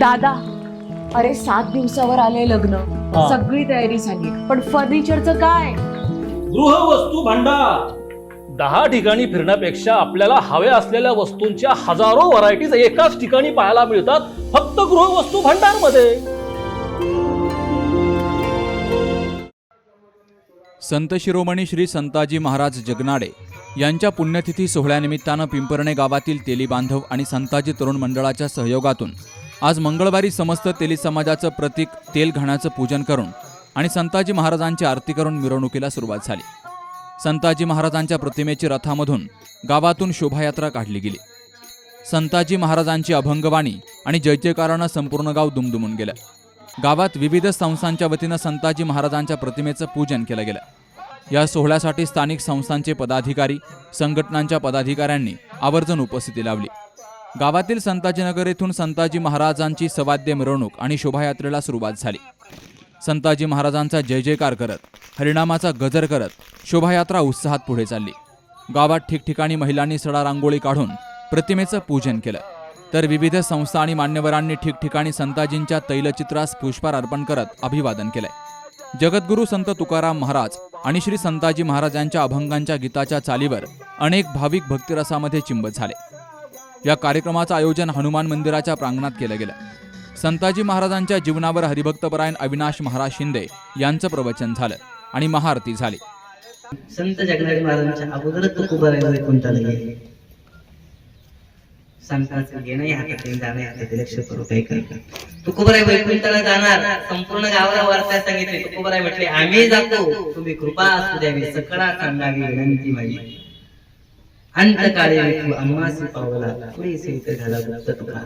दादा अरे सात दिवसावर आले लग्न. हा. सगळी तयारी झाली. पण फर्निचरचं काय? गृहवस्तू भांडार. दहा ठिकाणी फिरण्यापेक्षा आपल्याला हव्या असलेल्या वस्तूंच्या हजारो व्हरायटीज एकाच ठिकाणी पाहायला मिळतात फक्त गृहवस्तू भांडारमध्ये संत शिरोमणी श्री संताजी महाराज जगनाडे यांच्या पुण्यतिथी सोहळ्यानिमित्तानं पिंपरणे गावातील तेली बांधव आणि संताजी तरुण मंडळाच्या सहयोगातून आज मंगळवारी समस्त तेली समाजाचं प्रतीक तेल घाण्याचं पूजन करून आणि संताजी महाराजांची आरती करून मिरवणुकीला सुरुवात झाली. संताजी महाराजांच्या प्रतिमेची रथामधून गावातून शोभायात्रा काढली गेली. संताजी महाराजांची अभंगवाणी आणि जयजयकारानं संपूर्ण गाव दुमदुमून गेलं. गावात विविध संस्थांच्या वतीनं संताजी महाराजांच्या प्रतिमेचं पूजन केलं गेलं. या सोहळ्यासाठी स्थानिक संस्थांचे पदाधिकारी संघटनांच्या पदाधिकाऱ्यांनी आवर्जून उपस्थिती लावली. गावातील संताजीनगर येथून संताजी महाराजांची सवाद्य मिरवणूक आणि शोभायात्रेला सुरुवात झाली. संताजी महाराजांचा जय जयकार करत हरिणामाचा गजर करत शोभायात्रा उत्साहात पुढे चालली. गावात ठिकठिकाणी महिलांनी सडा रांगोळी काढून प्रतिमेचं पूजन केलं. तर विविध संस्था आणि मान्यवरांनी ठिकठिकाणी संताजींच्या तैलचित्रास पुष्पार अर्पण करत अभिवादन केलंय. जगद्गुरू संत तुकाराम महाराज आणि श्री संताजी महाराजांच्या अभंगांच्या गीताच्या चालीवर अनेक भाविक भक्तिरसामध्ये चिंबत झाले. या कार्यक्रमाचं आयोजन हनुमान मंदिराच्या प्रांगणात केलं गेलं. संताजी महाराजांच्या जीवनावर हरिभक्तपरायण अविनाश महाराज शिंदे यांचं प्रवचन झालं आणि महाआरती झाली. संत जगनाडी महाराजांच्या अगोदरच तो कुबारायला वैकुंठाला गेले सांगताच घेणं या जाणं या लक्ष करू काही करता तुकोबराय वैकुंठाला जाणार. संपूर्ण गावाला वार्ता सांगितले. तुकोबराय म्हटले आम्ही जातो. तुम्ही कृपा असू द्यावी सकळा सांगावी विनंती माझी. अंतकाळी विठू अम्मासी पावला पुढे सहित झाला गुप्त तुका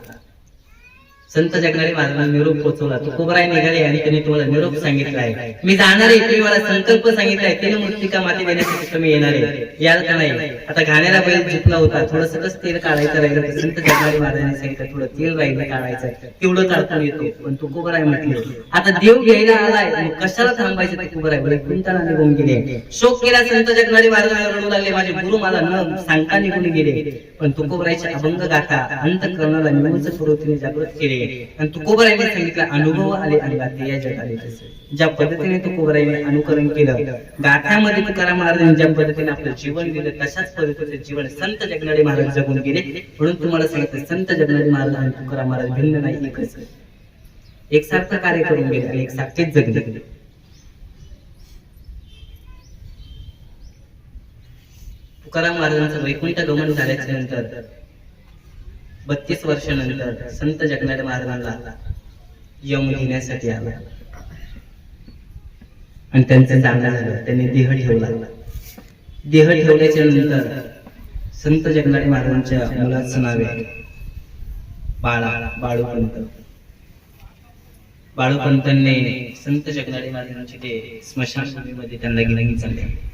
संत जगणारे महाराजांना निरोप पोहोचवला तुकोबराय निघाले आणि त्यांनी तुम्हाला निरोप सांगितलाय मी जाणार आहे तुम्ही मला संकल्प सांगितलाय त्याने मूर्तिका माती देण्यासाठी तुम्ही येणार आहे. याल का नाही? आता घाण्याला बैल झुकला होता. थोडस कस तेल काढायचं राहिलं तर संत जगणारे महाराजांनी सांगितलं थोडं तेल राहिलं काढायचं तेवढं काढता येतो पण तुकोबराय म्हटले आता देव घ्यायला आलाय कशाला थांबायचं तुकोबराय वैकुंठाला निघून गेले. शोक केला संत जगणारे महाराज रडू लागले माझे गुरु मला न सांगता निघून गेले. पण तुकोबरायचे अभंग गाथा अंतकरणाला निवच स्वरूपीने जागृत केले. आणि तुकोबरायने सांगितलं अनुभव आले आणि गाते या जगाले ज्या पद्धतीने तुकोबरायने अनुकरण केलं गाथ्यामध्ये तुकाराम महाराजांनी ज्या पद्धतीने आपलं जीवन दिलं तशाच पद्धतीचं जीवन संत जगणारे महाराज जगून गेले. म्हणून तुम्हाला सांगितलं संत जगणारे महाराज आणि तुकाराम महाराज भिन्न नाही एकच. एकसारखं कार्य करून गेले आणि एकसारखेच जगले. तुकाराम महाराजांचं वैकुंठ गमन झाल्याच्यानंतर बत्तीस वर्षानंतर संत जगन्नाथ महाराजांना यम घेण्यासाठी आला. आणि त्यांचं जाणं झालं. त्यांनी देह ठेवला. देह ठेवल्याच्या नंतर संत जगन्नाथ महाराजांच्या मुलाचं नाव आहे बाळा बाळूपंत. बाळूपंतांनी संत जगन्नाथ महाराजांचे ते स्मशानभूमीमध्ये त्यांना घेऊन चालले.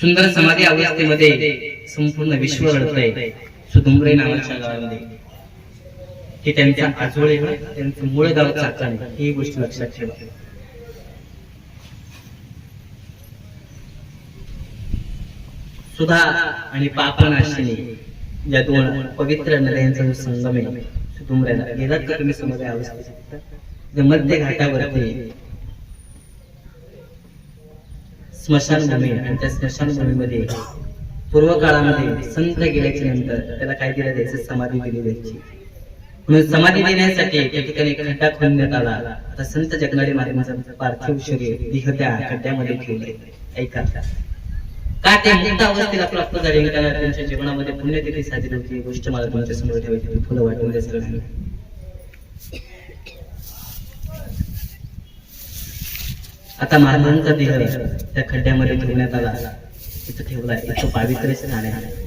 सुंदर समाधी अवस्थेमध्ये संपूर्ण विश्व घडतंय सुदुंबरे नावाच्या गावामध्ये. हे त्यांच्या आजोळे त्यांचं मूळ गाव चाकण ही गोष्ट लक्षात ठेवा. सुधा आणि पापनाशिनी या दोन पवित्र नद्यांचा जो संगम आहे सुदुंबऱ्याला गेलात का तुम्ही समजा अवस्थेत? मध्य घाटावरती स्मशानभूमी आणि त्या स्मशानभूमीमध्ये पूर्व काळामध्ये संत गेल्याच्यानंतर त्याला काय दिलं जायचं? समाधी दिली जायची. म्हणून समाधी देण्यासाठी त्या ठिकाणी खड्डा खोदण्यात आला. आता संत जगनाडे महाराजांचा पार्थिव शरीर देह त्या खड्ड्यामध्ये ठेवले ऐका. का त्या मुक्त अवस्थेला प्राप्त झाले आणि त्यांच्या जीवनामध्ये पुण्यतिथी साजरी होती. गोष्ट मला तुमच्यासमोर ठेवायची फुलं वाटून द्या सगळ्यांना आता महाराजांचा देह त्या खड्ड्यामध्ये ठेवण्यात आला. तिथं ठेवलाय तो पावित्र्य स्थान आहे.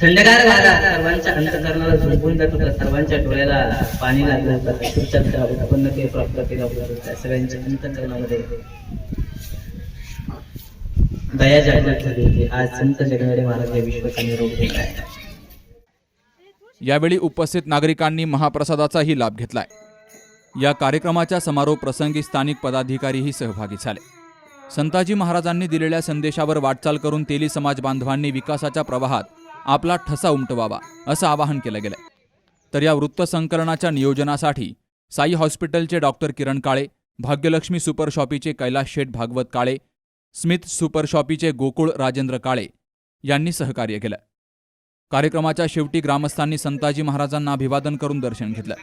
थंडगार झाला सर्वांच्या अंतकरणाला झुंपून जात. होता सर्वांच्या डोळ्याला पाणी लागलं होतं. अश्रूच्या उत्पन्न ते प्राप्त केला होता. सगळ्यांच्या अंतकरणामध्ये दया जागृत झाली होती. आज संत जगणारे महाराज या विश्वाचा निरोप घेत यावेळी उपस्थित नागरिकांनी महाप्रसादाचाही लाभ घेतलाय. या कार्यक्रमाच्या समारोप प्रसंगी स्थानिक पदाधिकारीही सहभागी झाले. संताजी महाराजांनी दिलेल्या संदेशावर वाटचाल करून तेली समाज बांधवांनी विकासाच्या प्रवाहात आपला ठसा उमटवावा असं आवाहन केलं गेलं. तर या वृत्तसंकलनाच्या नियोजनासाठी साई हॉस्पिटलचे डॉक्टर किरण काळे भाग्यलक्ष्मी सुपर शॉपीचे कैलास शेठ भागवत काळे स्मिथ सुपर शॉपीचे गोकुळ राजेंद्र काळे यांनी सहकार्य केलं. कार्यक्रमाच्या शेवटी ग्रामस्थांनी संताजी महाराजांना अभिवादन करून दर्शन घेतलं.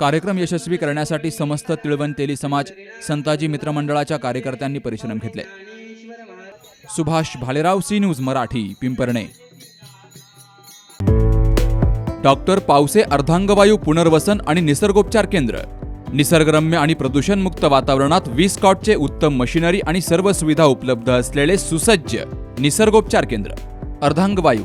कार्यक्रम यशस्वी करण्यासाठी समस्त तिळवण तेली समाज संताजी मित्रमंडळाच्या कार्यकर्त्यांनी परिश्रम घेतले. Subhash Bhalerao C news Marathi Pimparne. Doctor Pawse अर्धांगवायू पुनर्वसन आणि निसर्गोपचार केंद्र. निसर्गरम्य आणि प्रदूषणमुक्त वातावरणात वीस कॉटचे उत्तम मशिनरी आणि सर्व सुविधा उपलब्ध असलेले सुसज्ज निसर्गोपचार केंद्र. अर्धांगवायू